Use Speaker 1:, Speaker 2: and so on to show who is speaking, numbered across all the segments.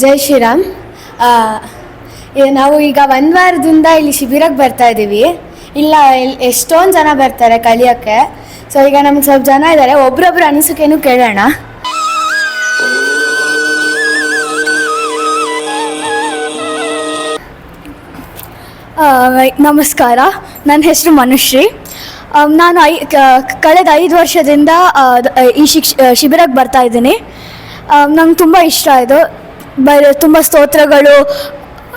Speaker 1: ಜೈ ಶ್ರೀರಾಮ್. ನಾವು ಈಗ ಒಂದು ವಾರದಿಂದ ಇಲ್ಲಿ ಶಿಬಿರಕ್ಕೆ ಬರ್ತಾ ಇದ್ದೀವಿ ಇಲ್ಲ ಎಷ್ಟೊಂದು ಜನ ಬರ್ತಾರೆ ಕಲಿಯೋಕ್ಕೆ. ಸೊ ಈಗ ನಮ್ಗೆ ಸ್ವಲ್ಪ ಜನ ಇದ್ದಾರೆ ಒಬ್ರೊಬ್ರು ಅನಿಸಿಕೆನೂ ಕೇಳೋಣ.
Speaker 2: ನಮಸ್ಕಾರ. ನನ್ನ ಹೆಸರು ಮನುಶ್ರೀ. ನಾನು ಐ ಕಳೆದ ಐದು ವರ್ಷದಿಂದ ಈ ಶಿಕ್ಷ ಶಿಬಿರಕ್ಕೆ ಬರ್ತಾ ಇದ್ದೀನಿ. ನಂಗೆ ತುಂಬ ಇಷ್ಟ ಇದು. ಬರ ತುಂಬ ಸ್ತೋತ್ರಗಳು,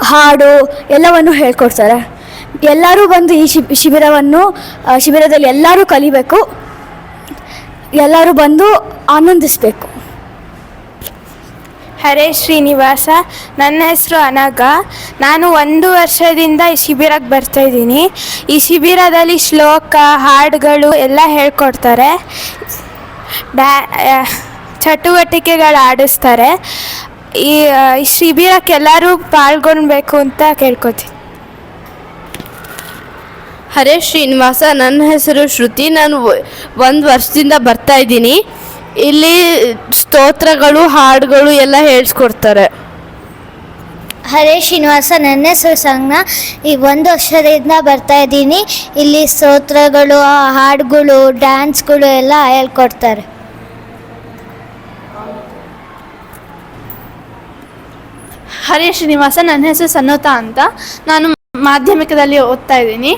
Speaker 2: ಹಾಡು ಎಲ್ಲವನ್ನು ಹೇಳ್ಕೊಡ್ತಾರೆ. ಎಲ್ಲರೂ ಬಂದು ಈ ಶಿಬ್, ಶಿಬಿರವನ್ನು ಶಿಬಿರದಲ್ಲಿ ಎಲ್ಲರೂ ಕಲಿಬೇಕು. ಎಲ್ಲರೂ ಬಂದು ಆನಂದಿಸಬೇಕು.
Speaker 3: ಹರೇ ಶ್ರೀನಿವಾಸ, ನನ್ನ ಹೆಸರು ಅನಗ ನಾನು ಒಂದು ವರ್ಷದಿಂದ ಈ ಶಿಬಿರಕ್ಕೆ ಬರ್ತಾಯಿದ್ದೀನಿ ಈ ಶಿಬಿರದಲ್ಲಿ ಶ್ಲೋಕ, ಹಾಡುಗಳು ಎಲ್ಲ ಹೇಳ್ಕೊಡ್ತಾರೆ. ಡ್ಯಾ ಚಟುವಟಿಕೆಗಳು ಆಡಿಸ್ತಾರೆ. ಈ ಶಿಬಿರಕ್ಕೆ ಎಲ್ಲರೂ ಪಾಲ್ಗೊಳ್ಬೇಕು ಅಂತ ಕೇಳ್ಕೊತೀನಿ.
Speaker 4: ಹರೇ ಶ್ರೀನಿವಾಸ ನನ್ನ ಹೆಸರು ಶ್ರುತಿ. ನಾನು ಒಂದು ವರ್ಷದಿಂದ ಬರ್ತಾ ಇದ್ದೀನಿ. ಇಲ್ಲಿ ಸ್ತೋತ್ರಗಳು ಹಾಡುಗಳು ಎಲ್ಲ ಹೇಳಿಸ್ಕೊಡ್ತಾರೆ.
Speaker 5: ಹರೇ ಶ್ರೀನಿವಾಸ ನನ್ನ ಹೆಸರು ಸಂಘ ಈ ಒಂದು ವರ್ಷದಿಂದ ಬರ್ತಾ ಇದ್ದೀನಿ. ಇಲ್ಲಿ ಸ್ತೋತ್ರಗಳು ಹಾಡುಗಳು ಡ್ಯಾನ್ಸ್ಗಳು ಎಲ್ಲ ಹೇಳ್ಕೊಡ್ತಾರೆ.
Speaker 6: ಹರೇ ಶ್ರೀನಿವಾಸ, ನನ್ನ ಹೆಸರು ಸನ್ನೋತ ಅಂತ. ನಾನು ಮಾಧ್ಯಮಿಕದಲ್ಲಿ ಓದ್ತಾ ಇದ್ದೀನಿ.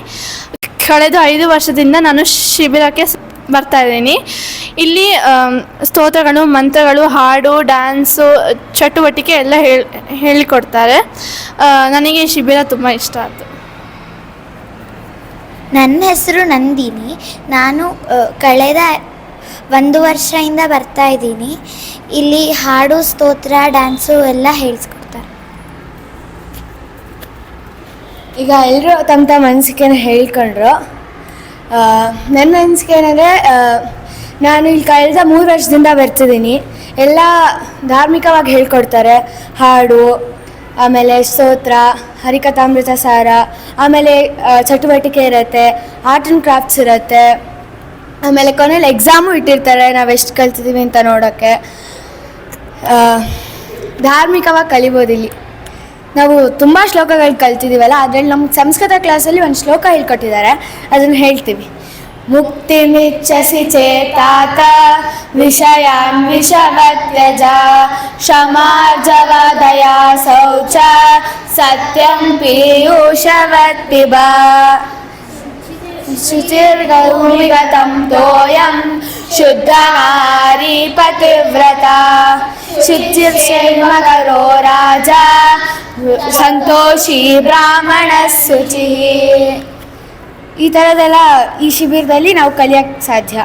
Speaker 6: ಕಳೆದ ಐದು ವರ್ಷದಿಂದ ನಾನು ಶಿಬಿರಕ್ಕೆ ಬರ್ತಾ ಇದ್ದೀನಿ. ಇಲ್ಲಿ ಸ್ತೋತ್ರಗಳು, ಮಂತ್ರಗಳು, ಹಾಡು, ಡ್ಯಾನ್ಸು, ಚಟುವಟಿಕೆ ಎಲ್ಲ ಹೇಳಿ, ಹೇಳಿಕೊಡ್ತಾರೆ. ನನಗೆ ಈ ಶಿಬಿರ ತುಂಬ ಇಷ್ಟ ಆಯಿತು.
Speaker 5: ನನ್ನ ಹೆಸರು ನಂದಿನಿ. ನಾನು ಕಳೆದ ಒಂದು ವರ್ಷದಿಂದ ಬರ್ತಾ ಇದ್ದೀನಿ. ಇಲ್ಲಿ ಹಾಡು, ಸ್ತೋತ್ರ, ಡ್ಯಾನ್ಸು ಎಲ್ಲ ಹೇಳಿಸ್ಕೊಡ್ತಾರೆ
Speaker 1: ಈಗ ಎಲ್ಲರೂ ತಮ್ಮ ತಮ್ಮ ಅನಿಸಿಕೆನ ಹೇಳ್ಕೊಂಡ್ರು. ನನ್ನ ಅನಿಸಿಕೆ ಏನಂದರೆ ನಾನು ಇಲ್ಲಿ ಕಳೆದ ಮೂರು ವರ್ಷದಿಂದ ಬರ್ತಿದ್ದೀನಿ. ಎಲ್ಲ ಧಾರ್ಮಿಕವಾಗಿ ಹೇಳ್ಕೊಡ್ತಾರೆ. ಹಾಡು, ಆಮೇಲೆ ಸ್ತೋತ್ರ, ಹರಿಕಥಾಮೃತ ಸಾರ, ಆಮೇಲೆ ಚಟುವಟಿಕೆ ಇರುತ್ತೆ, ಆರ್ಟ್ ಆ್ಯಂಡ್ ಕ್ರಾಫ್ಟ್ಸ್ ಇರುತ್ತೆ, ಆಮೇಲೆ ಕೊನೆಯಲ್ಲಿ ಎಕ್ಸಾಮು ಇಟ್ಟಿರ್ತಾರೆ ನಾವು ಎಷ್ಟು ಕಲ್ತಿದ್ದೀವಿ ಅಂತ ನೋಡೋಕ್ಕೆ ಧಾರ್ಮಿಕವಾಗಿ ಕಲಿಬೋದು ಇಲ್ಲಿ ನಾವು ತುಂಬ ಶ್ಲೋಕಗಳು ಕಲ್ತಿದ್ದೀವಲ್ಲ ಅದರಲ್ಲಿ ನಮ್ಗೆ ಸಂಸ್ಕೃತ ಕ್ಲಾಸಲ್ಲಿ ಒಂದು ಶ್ಲೋಕ ಹೇಳ್ಕೊಟ್ಟಿದ್ದಾರೆ, ಅದನ್ನು ಹೇಳ್ತೀವಿ. ಮುಕ್ತಿ ಮಿಚ್ಚಸಿ ಚೇತಾತ, ವಿಷಯಾನ್ ವಿಷವತ್ಯಜ ದಯಾ ಶೌಚ, ಸತ್ಯಂ ಪೀಯೂಷವತ್ಪಿಬ ಶುಚಿರ್ಗೌಮಿಗತಂ ತೋಯಂ ಶುದ್ಧಹಾರಿ ಪತಿವ್ರತ ಶುಚಿರ್ಷೇಮಕರೋ ರಾಜ ಸಂತೋಷಿ ಬ್ರಾಹ್ಮಣ ಶುಚಿ. ಈ ಥರದೆಲ್ಲ ಈ ಶಿಬಿರದಲ್ಲಿ ನಾವು ಕಲಿಯೋಕ್ಕೆ ಸಾಧ್ಯ.